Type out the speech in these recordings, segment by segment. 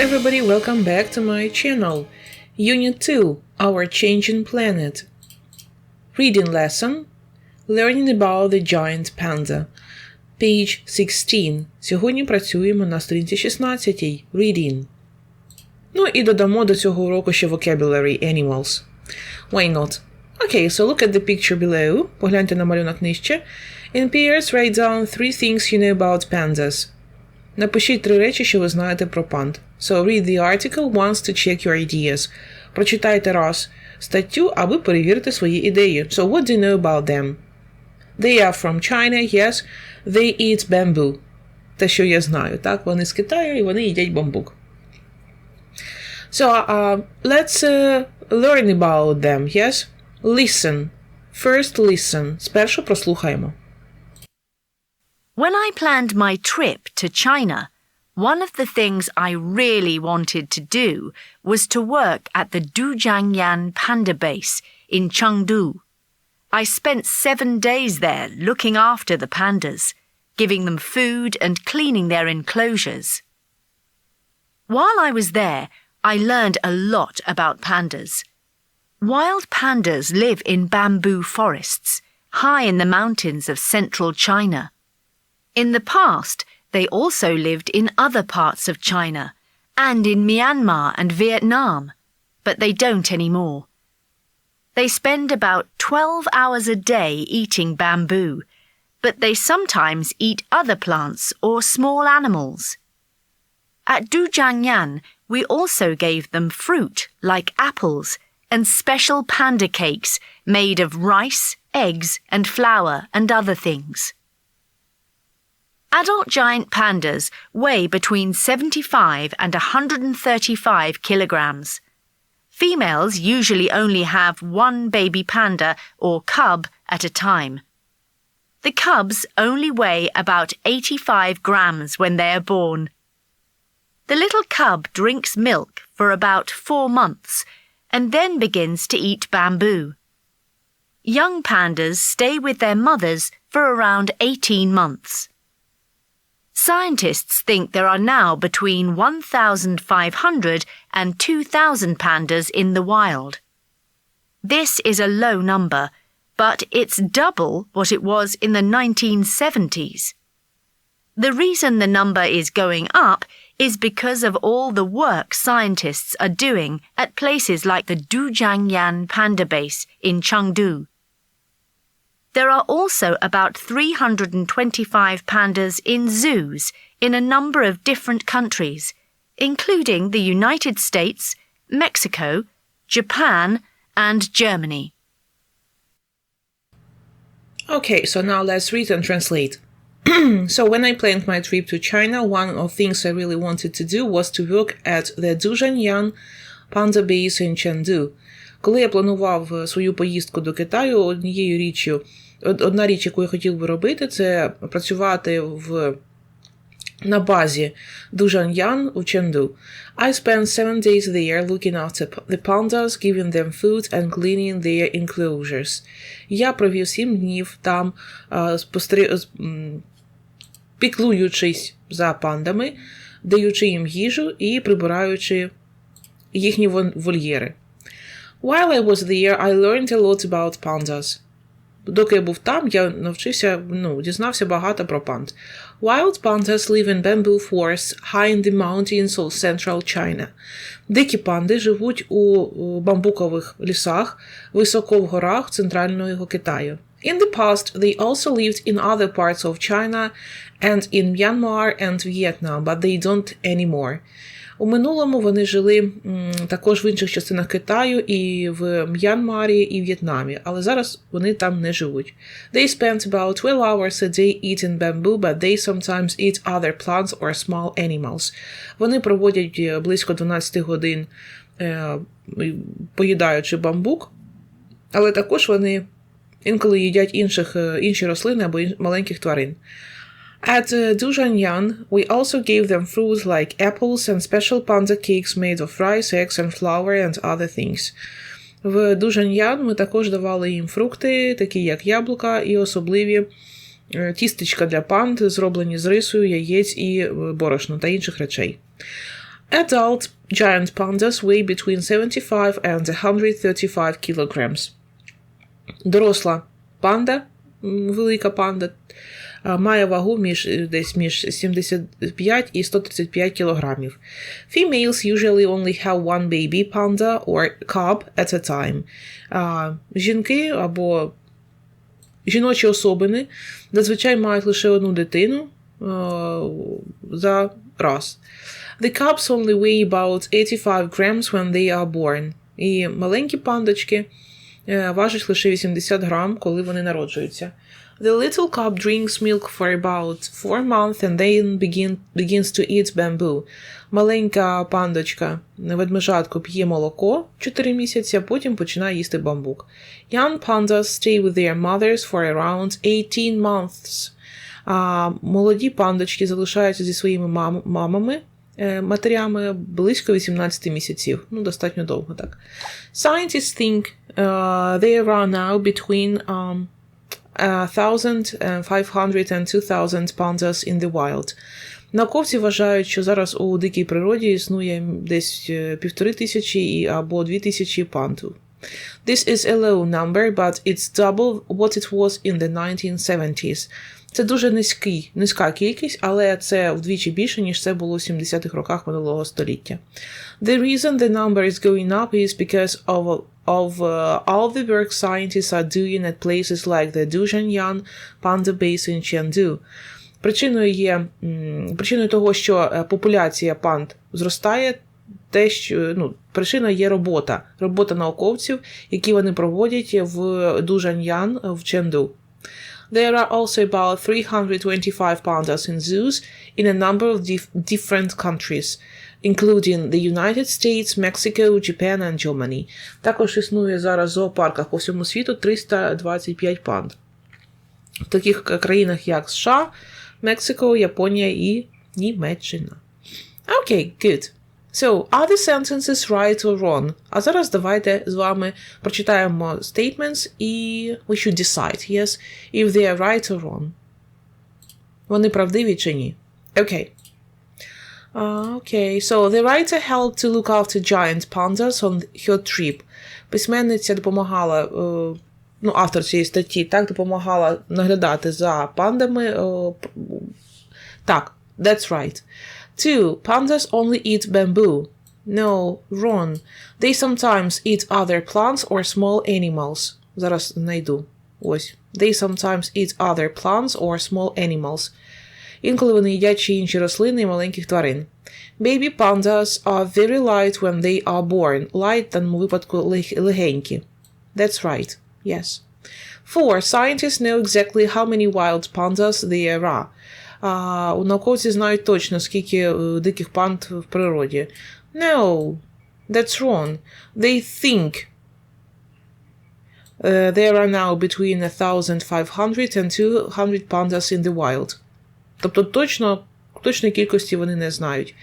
everybody, welcome back to my channel. Unit 2, Our Changing Planet. Reading lesson Learning about the Giant Panda. Page 16. Сьогодні працюємо на сторінці 16. Reading. Ну і додамо до цього уроку ще vocabulary animals. Why not? Okay, so look at the picture below. Погляньте на малюнок нижче. In pairs, write down three things you know about pandas. Напишіть три речі, що ви знаєте про панд. So read the article once to check your ideas. Прочитайте раз статтю, аби перевірити свої ідеї. So what do you know about them? They are from China, yes. They eat bamboo. Те, що я знаю, так? Вони з Китаю і вони їдять бамбук. So uh, let's uh, learn about them, yes? Listen. First listen. Спершу прослухаємо. When I planned my trip to China, one of the things I really wanted to do was to work at the Dujiangyan Panda Base in Chengdu. I spent seven days there looking after the pandas, giving them food and cleaning their enclosures. While I was there, I learned a lot about pandas. Wild pandas live in bamboo forests, high in the mountains of central China. In the past, they also lived in other parts of China and in Myanmar and Vietnam, but they don't anymore. They spend about 12 hours a day eating bamboo, but they sometimes eat other plants or small animals. At Dujiangyan, we also gave them fruit like apples and special panda cakes made of rice, eggs, and flour and other things. Adult giant pandas weigh between 75 and 135 kilograms. Females usually only have one baby panda or cub at a time. The cubs only weigh about 85 grams when they are born. The little cub drinks milk for about four months and then begins to eat bamboo. Young pandas stay with their mothers for around 18 months. Scientists think there are now between 1,500 and 2,000 pandas in the wild. This is a low number, but it's double what it was in the 1970s. The reason the number is going up is because of all the work scientists are doing at places like the Dujiangyan Panda Base in Chengdu. There are also about 325 pandas in zoos in a number of different countries, including the United States, Mexico, Japan, and Germany. Okay, so now let's read and translate. so when I planned my trip to China, one of the things I really wanted to do was to work at the Duzhanyan Panda Base in Chengdu. Коли я планував свою поїздку до Китаю, однією річчю, одна річ, яку я хотів би робити, це працювати в на базі Duzhanyan у Ченду. I spent seven days there looking after the pandas, giving them food and cleaning their enclosures. Я провів сім днів там, спостри... піклуючись за пандами, даючи їм їжу і прибираючи їхні вольєри. While I was there, I learned a lot about pandas. Доки я був там, я навчився, ну, дізнався багато про панд. Wild pandas live in bamboo forests high in the mountains of central China. Дикі панди живуть у бамбукових лісах високо в горах центрального Китаю. In the past, they also lived in other parts of China and in Myanmar and Vietnam, but they don't anymore. У минулому вони жили також в інших частинах Китаю, і в М'янмарі, і В'єтнамі, але зараз вони там не живуть. They spend about 12 hours a day eating bamboo, but they sometimes eat other plants or small animals. Вони проводять близько 12 годин поїдаючи бамбук, але також вони інколи їдять інших, інші рослини або маленьких тварин. At uh, Duzhanyan, we also gave them fruit like apples and special panda cakes made of rice, eggs and flour and other things. В Дужаньян ми також давали їм фрукти, такі як яблука, і особливі тістечка для панд, зроблені з рисою, яєць і борошна та інших речей. Adult giant pandas weigh between 75 and 135 kilograms. Доросла панда, велика панда, має вагу між, е, десь між 75 і 135 кілограмів. Females usually only have one baby panda or cub at a time. А, жінки або жіночі особини зазвичай мають лише одну дитину е, за раз. The cubs only weigh about 85 grams when they are born. І маленькі пандочки е, важать лише 80 грам, коли вони народжуються. The little cub drinks milk for about 4 months and then begin, begins to eat bamboo. Маленька пандочка, ведмежатко п'є молоко 4 місяці, а потім починає їсти бамбук. Young pandas stay with their mothers for around 18 months. А молоді пандочки залишаються зі своїми мам- мамами, е, матерями близько 18 місяців. Ну, достатньо довго так. Scientists think uh, there are now between um, 1,500 and 2,000 pandas in the wild. Науковці вважають, що зараз у дикій природі існує десь е, півтори тисячі і- або дві тисячі панту. This is a low number, but it's double what it was in the 1970s. Це дуже низький, низька кількість, але це вдвічі більше, ніж це було в 70-х роках минулого століття. The reason the number is going up is because of, of uh, all the work scientists are doing at places like the Duzhanyan Panda Base in Chengdu. Причиною є причиною того, що е, популяція панд зростає, те, що ну, причина є робота, робота науковців, які вони проводять в Дужаньян в Ченду. There are also about 325 pandas in zoos in a number of dif- different countries, including the United States, Mexico, Japan and Germany. Також існує зараз в зоопарках по всьому світу 325 панд. В таких к- країнах, як США, Мексико, Японія і Німеччина. Окей, good. So, are the sentences right or wrong? А зараз давайте з вами прочитаємо statements і we should decide, yes, if they are right or wrong. Вони правдиві чи ні? Окей. Uh, okay, so the writer helped to look after giant pandas on her trip. Письменниця допомагала, е, ну, автор цієї статті, так, допомагала наглядати за пандами. е, п- так, that's right. Two, pandas only eat bamboo. No, wrong. They sometimes eat other plants or small animals. Зараз знайду. Ось. They sometimes eat other plants or small animals. Інколи вони їдять ще інші рослини і маленьких тварин. Baby pandas are very light when they are born. Light в даному випадку лег- легенькі. That's right. Yes. Four. Scientists know exactly how many wild pandas there are. А, у науковці знають точно, скільки е, диких панд в природі. No, that's wrong. They think uh, there are now between 1,500 and 200 pandas in the wild. Тобто точно, точної кількості вони не знають.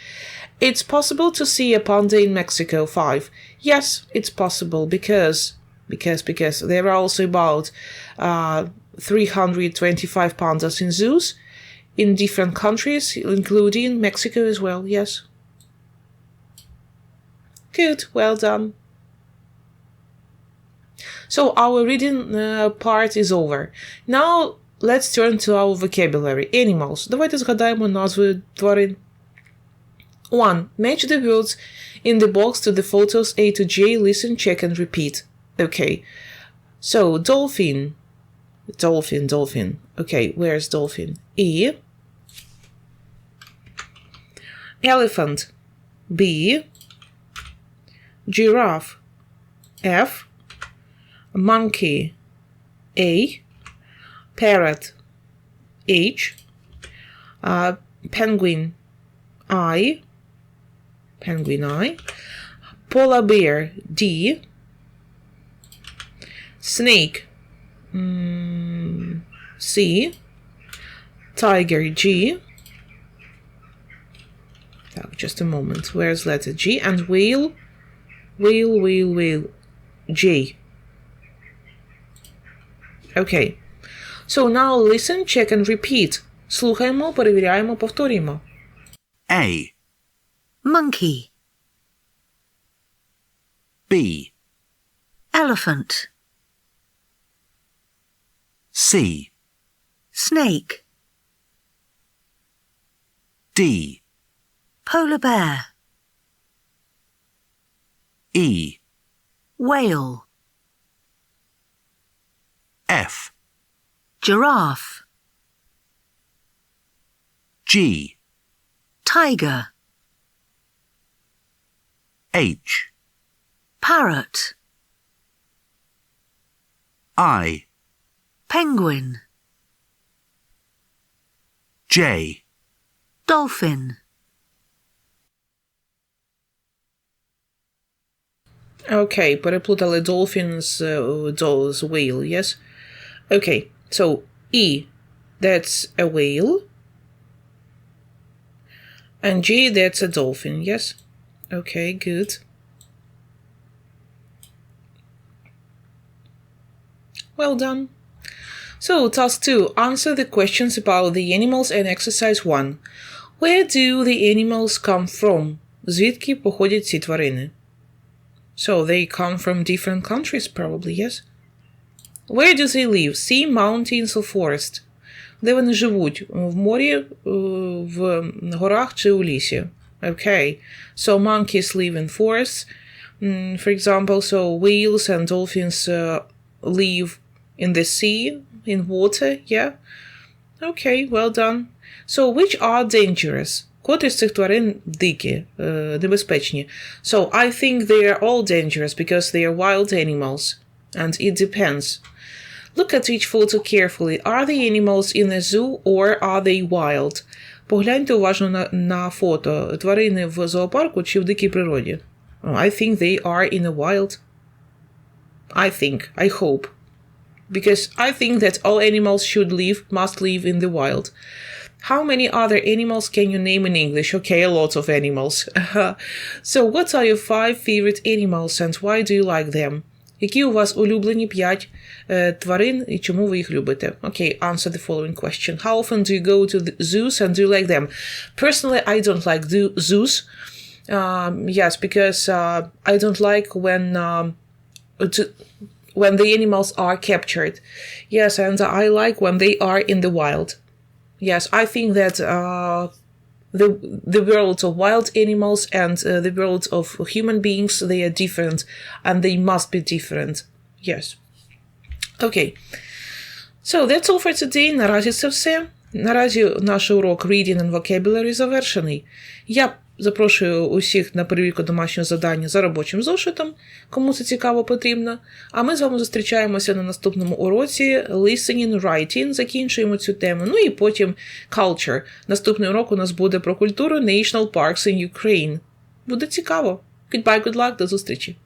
It's possible to see a panda in Mexico 5. Yes, it's possible because because because there are also about uh, 325 pandas in zoos in different countries, including Mexico as well. Yes. Good, well done. So our reading uh, part is over. Now let's turn to our vocabulary. Animals. Давайте згадаємо назви тварин. 1. Match the words in the box to the photos A to J. Listen, check and repeat. Okay. So, dolphin. Dolphin, dolphin. Okay, where's dolphin? E. Elephant. B. Giraffe. F. Monkey. A. Parrot. H. Uh, penguin. I. Penguin I. Polar bear. D. Snake. Mm, C. Tiger. G. Oh, just a moment. Where's letter G? And whale. Whale, whale, whale. J. Okay. So now listen, check and repeat. Слухаємо, перевіряємо, повторюємо. A. Monkey. B, elephant, C, snake, D, polar bear, E, whale, F, giraffe, G, tiger, H, parrot, I, penguin, J, dolphin. Okay, переплутали dolphins, uh, dolls, whale, yes? Okay, so E, that's a whale. And G, that's a dolphin, yes? Okay, good. Well done. So, task 2. Answer the questions about the animals and exercise 1. Where do the animals come from? Звідки походять ці тварини? So they come from different countries, probably, yes? Where do they live? Sea, mountains or forest? Де вони живуть? В морі, е, в горах чи у лісі? Okay. So monkeys live in forests. Mm, for example, so whales and dolphins uh, live in the sea, in water, yeah? Okay, well done. So, which are dangerous? Котрі з цих тварин дикі, е, небезпечні. So, I think they are all dangerous because they are wild animals. And it depends. Look at each photo carefully. Are the animals in a zoo or are they wild? Погляньте уважно на, на фото. Тварини в зоопарку чи в дикій природі? Oh, I think they are in a wild. I think. I hope. Because I think that all animals should live, must live in the wild. How many other animals can you name in English? Okay, a lot of animals. so, what are your five favorite animals and why do you like them? Які у вас улюблені п'ять е, тварин і чому ви їх любите? Okay, answer the following question. How often do you go to the zoos and do you like them? Personally, I don't like do- zoos. Um, yes, because uh, I don't like when um, to, when the animals are captured. Yes, and I like when they are in the wild. Yes, I think that uh, the the world of wild animals and uh, the world of human beings they are different, and they must be different. Yes. Okay. So that's all for today. Наразі це все. Наразі наш урок Reading and Vocabulary завершений. Я запрошую усіх на перевірку домашнього завдання за робочим зошитом, кому це цікаво потрібно. А ми з вами зустрічаємося на наступному уроці Listening, Writing, закінчуємо цю тему. Ну і потім Culture. Наступний урок у нас буде про культуру National Parks in Ukraine. Буде цікаво. Goodbye, good luck, до зустрічі!